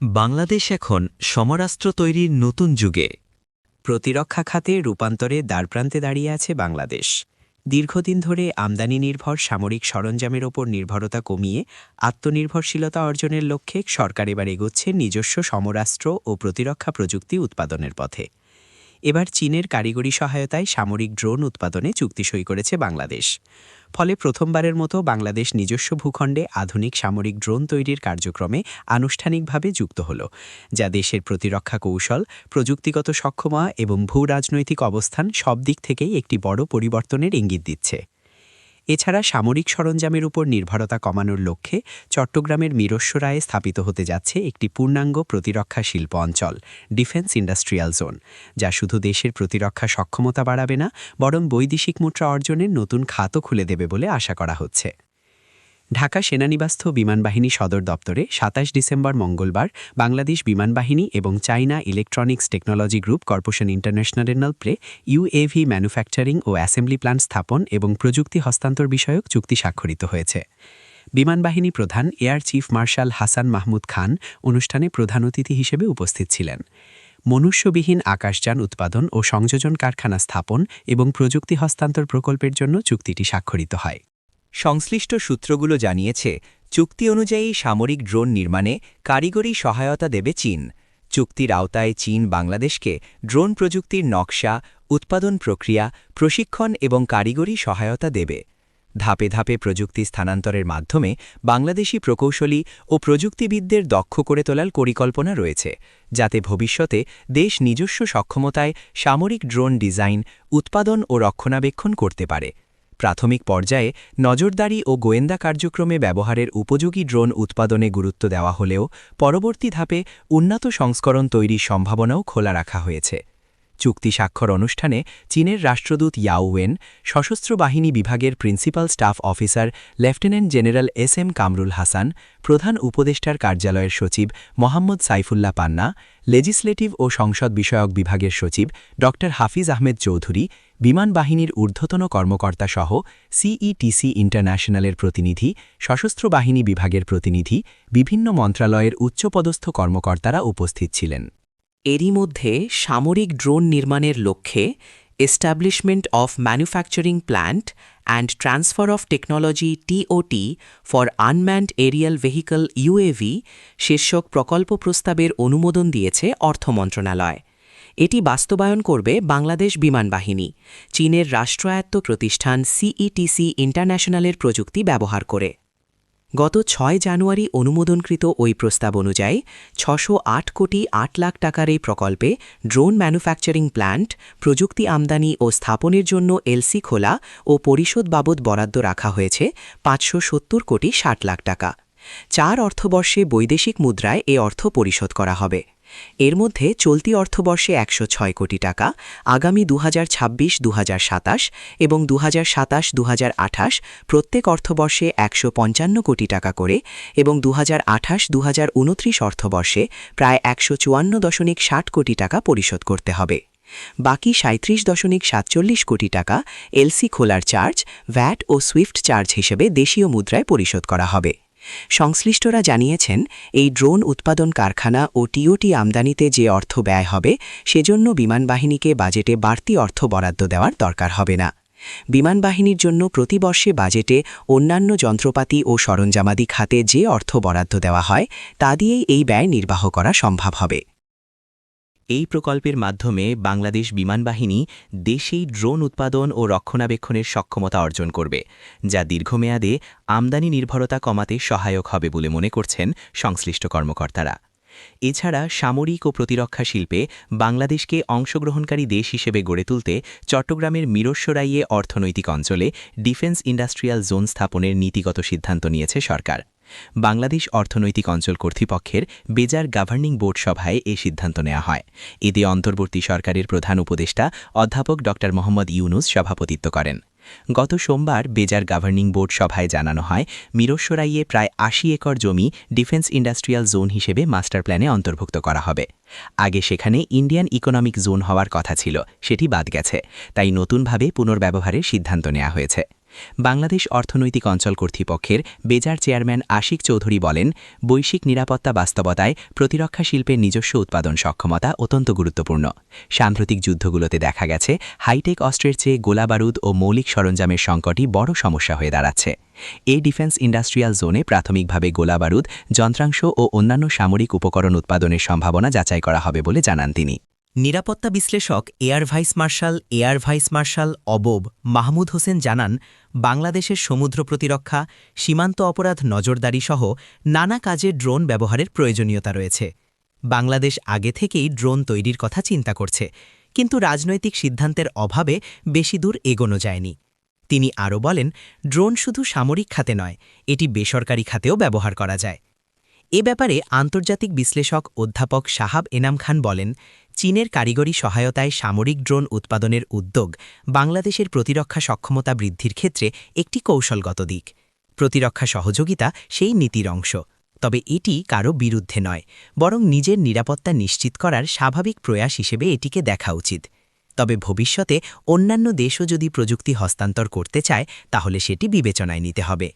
বাংলাদেশ এখন সমরাস্ত্র তৈরির নতুন যুগে। প্রতিরক্ষা খাতে রূপান্তরে দ্বারপ্রান্তে দাঁড়িয়ে আছে বাংলাদেশ। দীর্ঘদিন ধরে আমদানি নির্ভর সামরিক সরঞ্জামের ওপর নির্ভরতা কমিয়ে আত্মনির্ভরশীলতা অর্জনের লক্ষ্যে সরকার এবার এগোচ্ছে নিজস্ব সমরাস্ত্র ও প্রতিরক্ষা প্রযুক্তি উৎপাদনের পথে। এবার চীনের কারিগরি সহায়তায় সামরিক ড্রোন উৎপাদনে চুক্তি সই করেছে বাংলাদেশ। ফলে প্রথমবারের মতো বাংলাদেশ নিজস্ব ভূখণ্ডে আধুনিক সামরিক ড্রোন তৈরির কার্যক্রমে আনুষ্ঠানিকভাবে যুক্ত হল, যা দেশের প্রতিরক্ষা কৌশল, প্রযুক্তিগত সক্ষমতা এবং ভূ রাজনৈতিক অবস্থান সব দিক থেকেই একটি বড় পরিবর্তনের ইঙ্গিত দিচ্ছে। এছাড়া সামরিক সরঞ্জামের উপর নির্ভরতা কমানোর লক্ষ্যে চট্টগ্রামের মিরস্বরায়ে স্থাপিত হতে যাচ্ছে একটি পূর্ণাঙ্গ প্রতিরক্ষা শিল্প অঞ্চল, ডিফেন্স ইন্ডাস্ট্রিয়াল জোন, যা শুধু দেশের প্রতিরক্ষা সক্ষমতা বাড়াবে না, বরং বৈদেশিক মুদ্রা অর্জনের নতুন খাতও খুলে দেবে বলে আশা করা হচ্ছে। ঢাকা সেনানিবাস্থ বিমানবাহিনী সদর দপ্তরে সাতাশ ডিসেম্বর মঙ্গলবার বাংলাদেশ বিমানবাহিনী এবং China electronics technology group corporation international play UAV manufacturing ও অ্যাসেম্বলি প্ল্যান্ট স্থাপন এবং প্রযুক্তি হস্তান্তর বিষয়ক চুক্তি স্বাক্ষরিত হয়েছে। বিমানবাহিনী প্রধান air chief marshal Hasan Mahmud Khan অনুষ্ঠানে প্রধান অতিথি হিসেবে উপস্থিত ছিলেন। মনুষ্যবিহীন আকাশযান উৎপাদন ও সংযোজন কারখানা স্থাপন এবং প্রযুক্তি হস্তান্তর প্রকল্পের জন্য চুক্তিটি স্বাক্ষরিত হয়। সংশ্লিষ্ট সূত্রগুলো জানিয়েছে, চুক্তি অনুযায়ী সামরিক ড্রোন নির্মাণে কারিগরি সহায়তা দেবে চীন। চুক্তির আওতায় চীন বাংলাদেশকে ড্রোন প্রযুক্তির নকশা, উৎপাদন প্রক্রিয়া, প্রশিক্ষণ এবং কারিগরি সহায়তা দেবে। ধাপে ধাপে প্রযুক্তি স্থানান্তরের মাধ্যমে বাংলাদেশি প্রকৌশলী ও প্রযুক্তিবিদদের দক্ষ করে তোলার পরিকল্পনা রয়েছে, যাতে ভবিষ্যতে দেশ নিজস্ব সক্ষমতায় সামরিক ড্রোন ডিজাইন, উৎপাদন ও রক্ষণাবেক্ষণ করতে পারে। প্রাথমিক পর্যায়ে নজরদারি ও গোয়েন্দা কার্যক্রমে ব্যবহারের উপযোগী ড্রোন উৎপাদনে গুরুত্ব দেওয়া হলেও পরবর্তী ধাপে উন্নত সংস্করণ তৈরির সম্ভাবনাও খোলা রাখা হয়েছে। চুক্তি স্বাক্ষর অনুষ্ঠানে চীনের রাষ্ট্রদূত ইয়াওয়েন সশস্ত্র বাহিনী বিভাগের principal staff officer lieutenant general S M Kamrul Hasan, প্রধান উপদেষ্টার কার্যালয়ের সচিব মোহাম্মদ সাইফুল্লাহ পান্না, লেজিসলেটিভ ও সংসদ বিষয়ক বিভাগের সচিব ড হাফিজ আহমেদ চৌধুরী, বিমান বাহিনীর ঊর্ধ্বতন কর্মকর্তা সহ সিইটিসি ইন্টারন্যাশনালের প্রতিনিধি, সশস্ত্র বাহিনী বিভাগের প্রতিনিধি, বিভিন্ন মন্ত্রণালয়ের উচ্চপদস্থ কর্মকর্তারা উপস্থিত ছিলেন। এরই মধ্যে সামরিক ড্রোন নির্মাণের লক্ষ্যে establishment of manufacturing plant and transfer of technology TOT for unmanned aerial vehicle UAV শীর্ষক প্রকল্প প্রস্তাবের অনুমোদন দিয়েছে অর্থ মন্ত্রণালয়। এটি বাস্তবায়ন করবে বাংলাদেশ বিমান বাহিনী, চীনের রাষ্ট্রায়ত্ত প্রতিষ্ঠান সিইটিসি ইন্টারন্যাশনালের প্রযুক্তি ব্যবহার করে। গত ছয় জানুয়ারি অনুমোদনকৃত ওই প্রস্তাব অনুযায়ী ছশো কোটি আট লাখ টাকার এই প্রকল্পে ড্রোন ম্যানুফ্যাকচারিং প্ল্যান্ট, প্রযুক্তি আমদানি ও স্থাপনের জন্য এলসি খোলা ও পরিশোধ বাবদ বরাদ্দ রাখা হয়েছে পাঁচশো সত্তর কোটি ষাট লাখ টাকা। চার অর্থবর্ষে বৈদেশিক মুদ্রায় এ অর্থ পরিশোধ করা হবে। এর মধ্যে চলতি অর্থবর্ষে একশো ছয় কোটি টাকা, আগামী দু হাজার ছাব্বিশ দু এবং দু হাজার সাতাশ দু প্রত্যেক অর্থবর্ষে একশো পঞ্চান্ন কোটি টাকা করে এবং দু হাজার আঠাশ দু অর্থবর্ষে প্রায় একশো চুয়ান্ন দশমিক ষাট কোটি টাকা পরিশোধ করতে হবে। বাকি সাঁত্রিশ দশমিক সাতচল্লিশ কোটি টাকা এলসি খোলার চার্জ, ভ্যাট ও সুইফট চার্জ হিসেবে দেশীয় মুদ্রায় পরিশোধ করা হবে। সংশ্লিষ্টরা জানিয়েছেন, এই ড্রোন উৎপাদন কারখানা ও টিওটি আমদানিতে যে অর্থ ব্যয় হবে, সেজন্য বিমানবাহিনীকে বাজেটে বাড়তি অর্থ বরাদ্দ দেওয়ার দরকার হবে না। বিমানবাহিনীর জন্য প্রতিবর্ষে বাজেটে অন্যান্য যন্ত্রপাতি ও সরঞ্জামাদি খাতে যে অর্থ বরাদ্দ দেওয়া হয়, তা দিয়েই এই ব্যয় নির্বাহ করা সম্ভব হবে। এই প্রকল্পের মাধ্যমে বাংলাদেশ বিমানবাহিনী দেশেই ড্রোন উৎপাদন ও রক্ষণাবেক্ষণের সক্ষমতা অর্জন করবে, যা দীর্ঘমেয়াদে আমদানি নির্ভরতা কমাতে সহায়ক হবে বলে মনে করছেন সংশ্লিষ্ট কর্মকর্তারা। এছাড়া সামরিক ও প্রতিরক্ষা শিল্পে বাংলাদেশকে অংশগ্রহণকারী দেশ হিসেবে গড়ে তুলতে চট্টগ্রামের মিরস্বরাইয়ে অর্থনৈতিক অঞ্চলে ডিফেন্স ইন্ডাস্ট্রিয়াল জোন স্থাপনের নীতিগত সিদ্ধান্ত নিয়েছে সরকার। বাংলাদেশ অর্থনৈতিক অঞ্চল কর্তৃপক্ষের বেজার গভর্নিং বোর্ড সভায় এ সিদ্ধান্ত নেওয়া হয়। এতে অন্তর্বর্তী সরকারের প্রধান উপদেষ্টা অধ্যাপক ড মোহাম্মদ ইউনুস সভাপতিত্ব করেন। গত সোমবার বেজার গভর্নিং বোর্ড সভায় জানানো হয় মিরস্বরাইয়ে প্রায় আশি একর জমি ডিফেন্স ইন্ডাস্ট্রিয়াল জোন হিসেবে মাস্টার প্ল্যানে অন্তর্ভুক্ত করা হবে। আগে সেখানে ইন্ডিয়ান ইকোনমিক জোন হওয়ার কথা ছিল, সেটি বাদ গেছে। তাই নতুনভাবে পুনর্ব্যবহারের সিদ্ধান্ত নেওয়া হয়েছে। বাংলাদেশ অর্থনৈতিক অঞ্চল কর্তৃপক্ষের বেজার চেয়ারম্যান আশিক চৌধুরী বলেন, বৈশ্বিক নিরাপত্তা বাস্তবতায় প্রতিরক্ষা শিল্পের নিজস্ব উৎপাদন সক্ষমতা অত্যন্ত গুরুত্বপূর্ণ। সাম্প্রতিক যুদ্ধগুলোতে দেখা গেছে, হাইটেক অস্ত্রের চেয়ে গোলাবারুদ ও মৌলিক সরঞ্জামের সংকটই বড় সমস্যা হয়ে দাঁড়াচ্ছে। এ ডিফেন্স ইন্ডাস্ট্রিয়াল জোনে প্রাথমিকভাবে গোলাবারুদ যন্ত্রাংশ ও অন্যান্য সামরিক উপকরণ উৎপাদনের সম্ভাবনা যাচাই করা হবে বলে জানান তিনি। নিরাপত্তা বিশ্লেষক, air vice marshal, air vice marshal অবব Mahmud Hossain জানান, বাংলাদেশের সমুদ্র প্রতিরক্ষা, সীমান্ত অপরাধ নজরদারি সহ নানা কাজে ড্রোন ব্যবহারের প্রয়োজনীয়তা রয়েছে। বাংলাদেশ আগে থেকেই ড্রোন তৈরির কথা চিন্তা করছে, কিন্তু রাজনৈতিক সিদ্ধান্তের অভাবে বেশি দূর এগোনো যায়নি। তিনি আরও বলেন, ড্রোন শুধু সামরিক খাতে নয়, এটি বেসরকারি খাতেও ব্যবহার করা যায়। এ ব্যাপারে আন্তর্জাতিক বিশ্লেষক অধ্যাপক সাহাব এনাম খান বলেন, চীনের কারিগরি সহায়তায় সামরিক ড্রোন উৎপাদনের উদ্যোগ বাংলাদেশের প্রতিরক্ষা সক্ষমতা বৃদ্ধির ক্ষেত্রে একটি কৌশলগত দিক। প্রতিরক্ষা সহযোগিতা সেই নীতির অংশ। তবে এটি কারও বিরুদ্ধে নয়, বরং নিজের নিরাপত্তা নিশ্চিত করার স্বাভাবিক প্রয়াস হিসেবে এটিকে দেখা উচিত। তবে ভবিষ্যতে অন্যান্য দেশও যদি প্রযুক্তি হস্তান্তর করতে চায়, তাহলে সেটি বিবেচনায় নিতে হবে।